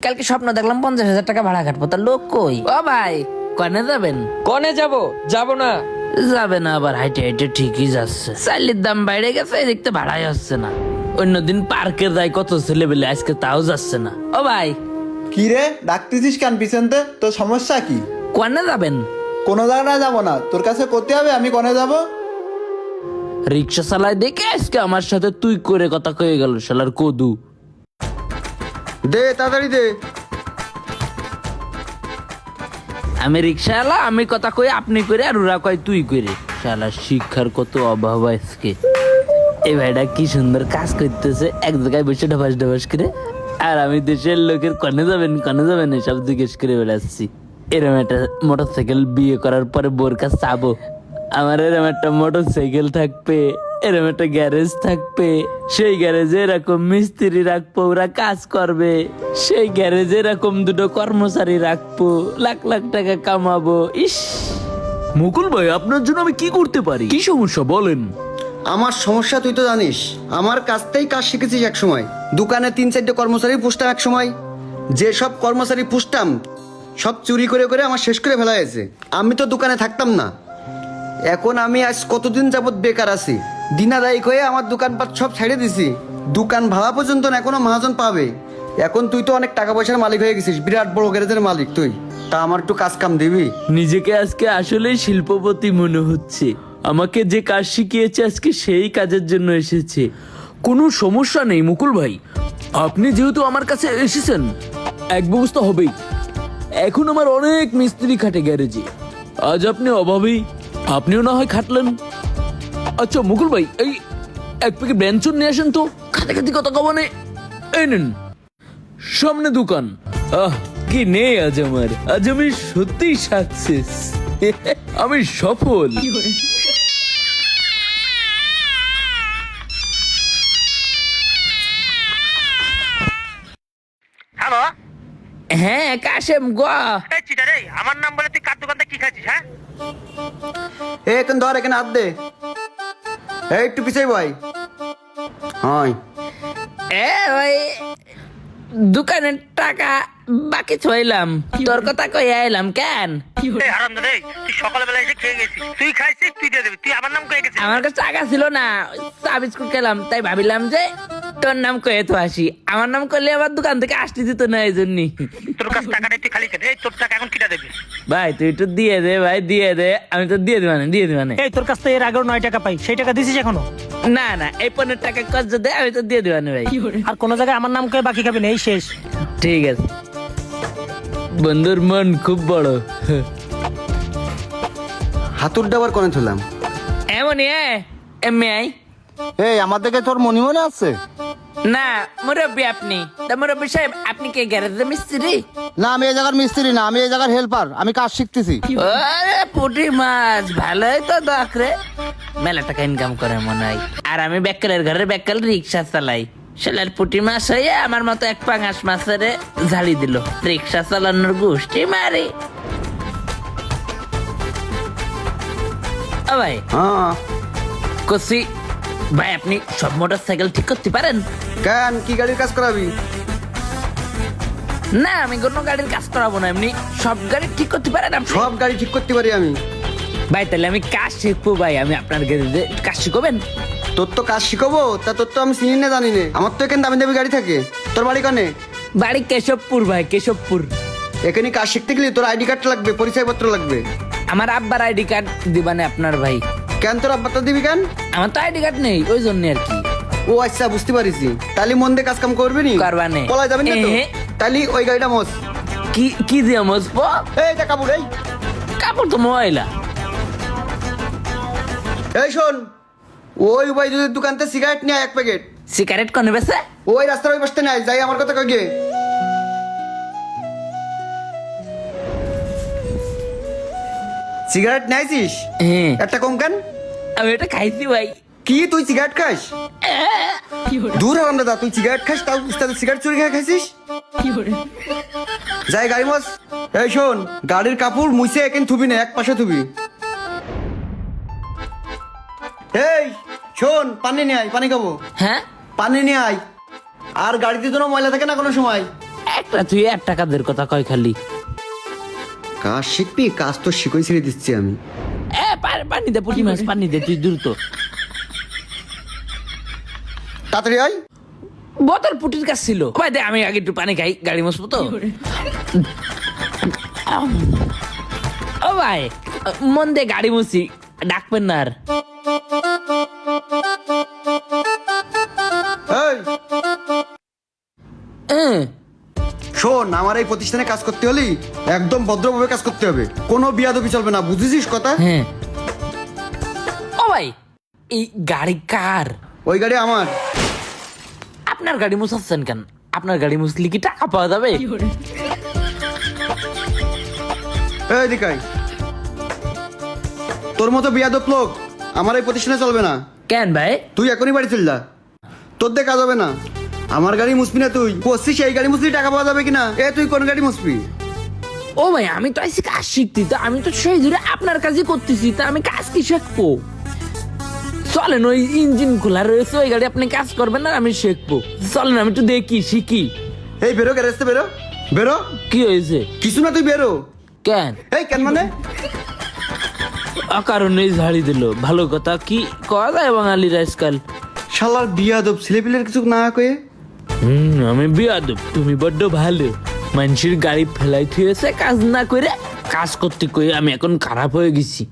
কালকে স্বপ্ন দেখলাম পঞ্চাশ হাজার টাকা ভাড়া কাটবো। তার লোক কই? ও ভাই কনে যাবেন? কনে যাব? যাব না। যাবে না আবার হাইটে হাইটে ঠিকই যাচ্ছে। চাইলির দাম বাইরে গেছে দেখতে ভাড়াই হচ্ছে না। অন্যদিন পার্কে যাই কত ছেলে পেলে আজকে তাও যাচ্ছে না। ও ভাই। কি রে? ডাকতেছিস কেন পিছনতে তোর সমস্যা কি? কনে যাবেন? কোনো জায়গায় যাব না। তোর কাছে করতে হবে আমি কনে যাব? রিক্সা চালায় দেখে আজকে আমার সাথে তুই করে কথা কয়ে গেল শালার কদু। দে, তাড়াতাড়ি দে। আমি রিক্সা এলা আমি কথা কই, আপনি করে আর ওরা কয় তুই করে শালা, শিক্ষার কত অভাব আজকে। এই ভাইটা কি সুন্দর কাজ করতেছে, এক জায়গায় বসে ঢাবাস ঢাবাস করে। আর আমি দেশের লোকের কনে যাবেন কনে যাবেন, এসব জিজ্ঞেস করে বেড়াচ্ছি। এরম একটা মোটর সাইকেল বিয়ে করার পরে বোর চাবো। আমার এরম একটা মোটর সাইকেল থাকবে। এরম একটা গ্যারেজ থাকবে। সেই গ্যারেজে এরকম মিস্ত্রি রাখব ওরা কাজ করবে। সেই গ্যারেজে এরকম দুটো কর্মচারী রাখব লাখ লাখ টাকা কামাবো। ইস! মুকুল ভাই আপনার জন্য আমি কি করতে পারি? কি সমস্যা বলেন? আমার সমস্যা তুই তো জানিস। আমার কাছতেই কাজ শিখেছিস এক সময় দোকানে তিন চারটে কর্মচারী পুষতাম এক সময় যে সব কর্মচারী পুষতাম সব চুরি করে করে আমার শেষ করে ফেলা হয়েছে। আমি তো দোকানে থাকতাম না। এখন আমি আজ কতদিন যাবত বেকার আছি? দিনাদায়িক হয়ে আমার দোকানপাট সব ছেড়ে দিছি। দোকান ভাড়া পর্যন্ত না, এখনও মহাজন পাবে। এখন তুই তো অনেক টাকা পয়সার মালিক হয়ে গেছিস, বিরাট বড় গ্যারেজের মালিক তুই। তা আমার একটু কাজ কাম দিবি? নিজেকে আজকে আসলেই শিল্পপতি মনে হচ্ছে। আমাকে যে কাজ শিখিয়েছে আজকে সেই কাজের জন্য এসেছে। কোনো সমস্যা নেই, মুকুল ভাই। আপনি যেহেতু আমার কাছে এসেছেন, এক ব্যবস্থা হবেই। এখন আমার অনেক মিস্ত্রি খাটে গ্যারেজে আজ আপনি অভাবেই আপনিও না হয় খাটলেন। আচ্ছা মুকুল ভাই এই এক প্যাকেট ব্যঞ্চন নিয়ে আসেন তো। খাতে খাতে কত কমানে এই নিন। সামনে দোকান। আহ কি নেই আজ আমার। আজ আমি সত্যি সাকসেস। আমি সফল। হ্যালো হ্যাঁ কাশেম গোয়া। এই চিটা রে আমার নাম বলে তুই কার দোকানতে কি খাচ্ছিস হ্যাঁ? এ এখন ধর এখানে হাত দে। এই একটু পিছাই ভাই। হয় এ ওই দোকানের টাকা বাকি ছইলাম। তোর কথা কই আইলাম কেন? সকালবেলা এসে খেয়ে গেছিস। তুই খাইছিস তুই দিয়ে দিবি। তুই আমার নাম কয়ে গেছিস আমার কাছে টাকা ছিল না চা বিস্কুট খেলাম তাই ভাবিলাম যে তোর নাম কয়ে তো আসি। আমার নাম করলে আবার দোকান থেকে আসতে দিত না এই জন্যই তোর কাছে টাকা নেই তুই খালি খেতে এই তোর টাকা এখন কিটা দেবি? ভাই তুই একটু দিয়ে দে ভাই দিয়ে দে। আমি তো দিয়ে দিবানে দিয়ে দিবানে। এই তোর কাছ থেকে এর আগেও নয় টাকা পাই। সেই টাকা দিছিস এখনও? না না এই পনেরো টাকা কত দে আমি তো দিয়ে দিবানে ভাই। আর কোনো জায়গায় আমার নাম কয়ে বাকি খাবি না এই শেষ। ঠিক আছে। বন্ধুর মন খুব বড়। হাতুর ডাবার কোনে তুললাম এমনই এ এমনি আই এই আমার দিকে তোর মনি মনে আছে? না মুরব্বী আপনি। তা মুরব্বী সাহেব আপনি কে গ্যারেজে মিস্ত্রি? না আমি এই জায়গার মিস্ত্রি না আমি এই জায়গার হেল্পার আমি কাজ শিখতেছি। আরে পুটি মাছ ভালোই তো দেখরে মেলা টাকা ইনকাম করে মনে হয়। আর আমি বেকালের ঘরে বেকাল রিক্সা চালাই। সেলার পুটি মাছ হয়ে আমার মতো এক পাঙাশ মাছের ঝাড়ি দিল। রিক্সা চালানোর গোষ্ঠী মারে। ও ভাই হ্যাঁ। কসি ভাই আপনি সব মোটর সাইকেল ঠিক করতে পারেন? কেন? কি গাড়ির কাজ করাবি? না আমি কোনো গাড়ির কাজ করাবো না এমনি সব গাড়ি ঠিক করতে পারেন আপনি? সব গাড়ি ঠিক করতে পারি আমি। ভাই তাহলে আমি কাজ শিখব ভাই আমি আপনার গ্যারেজে কাজ শিখবেন? তোর তো কাজ শিখাবো তা তোর তো আমি চিনি না জানি না। আমার তো এখানে দামি দামি গাড়ি থাকে। তোর বাড়ি কানে? বাড়ি কেশবপুর ভাই কেশবপুর। এখানে কাজ শিখতে গেলে তোর আইডি কার্ড লাগবে পরিচয়পত্র লাগবে। আমার আব্বার আইডি কার্ড দিবানে আপনার ভাই। কেন তোর আব্বাটা দিবি কেন? আমার তো আইডি কার্ড নেই ওই জন্য আর কি। ও আচ্ছা বুঝতে পারিছি। তাহলে মন দিয়ে কাজ কাম করবি নি। করবানে। পলা যাবেন না তো। তাহলে ওই গাড়িটা মোস কি কি দিয়ে মজবো এই যা কাপড় এই। কাপড় তো ময়লা এই শোন ওই ভাই যদি দোকানতে সিগারেট নিয়ে এক প্যাকেট সিগারেট কনে বেছে ওই রাস্তার ওই বসতে নাই যাই আমার কথা কই গিয়ে সিগারেট নাইছিস? হ্যাঁ। একটা কম কেন? আমি এটা খাইছি ভাই। কি তুই সিগারেট খাস? দূর হলাম দাদা তুই সিগারেট খাস তাও উস্তাদের সিগারেট চুরি খেয়ে খাইছিস? যাই গাড়ি মাস। এই শোন গাড়ির কাপড় মুছে একেন থুবি না এক পাশে থুবি। এই শোন পানি নিয়ে আয় পানি খাব। হ্যাঁ? পানি নিয়ে আয়। আর গাড়িতে যেন ময়লা থাকে না কোনো সময়। একটা তুই একটা কাজের কথা কয় খালি। কাজ শিখবি কাজ তো শিখই ছেড়ে দিচ্ছি আমি। এ পানি দে পুটি মাছ পানি দে তুই দ্রুত। তাড়াতাড়ি আয়। বোতল পুটির কাছ ছিল। ভাই দে আমি আগে একটু পানি খাই গাড়ি মসবো তো। ও ভাই মন দে গাড়ি মুছি ডাকবেন না আর। শোন আমার এই প্রতিষ্ঠানে কাজ করতে হলে একদম ভদ্রভাবে কাজ করতে হবে। কোনো বিয়াদবি চলবে না বুঝেছিস কথা? হ্যাঁ। ও ভাই এই গাড়ি কার? ওই গাড়ি আমার। আপনার গাড়ি মুছাচ্ছেন কেন? আপনার গাড়ি মুছলি কি টাকা পাওয়া যাবে? এই দিকাই তোর মতো বিয়াদব লোক আমার এই প্রতিষ্ঠানে চলবে না। কেন ভাই? তুই এখনই বাড়ি চল যা তোর দিয়ে কাজ হবে না। আমার গাড়ি মুসবি না তুই? পড়ছিস এই গাড়ি মুসলি টাকা পাওয়া যাবে কিনা? এ তুই কোন গাড়ি মুসবি ও ভাই আমি তো আইসি কাজ শিখতে তো আমি তো সেই ধরে আপনার কাজই করতেছি তা আমি কাজ কি শিখব? চলেন ওই ইঞ্জিন খোলা রয়েছে ওই গাড়ি আপনি কাজ করবেন না আমি শিখব। চলেন আমি একটু দেখি শিখি। এই বেরো গ্যারেজতে বেরো। বেরো। কি হয়েছে? কিছু না তুই বেরো। কেন? এই কেন মানে? অকারণে ঝাড়ি দিল। ভালো কথা কি? করা যায় বাঙালির আজকাল? শালার বিয়াদব ছেলেপিলের কিছু না কয়ে। হুম, আমি বিয়াদব, তুমি বড্ড ভালো। মানুষের গাড়ি ফেলাই থুয়েছে কাজ না করে কাজ করতে কই আমি এখন খারাপ হয়ে গেছি।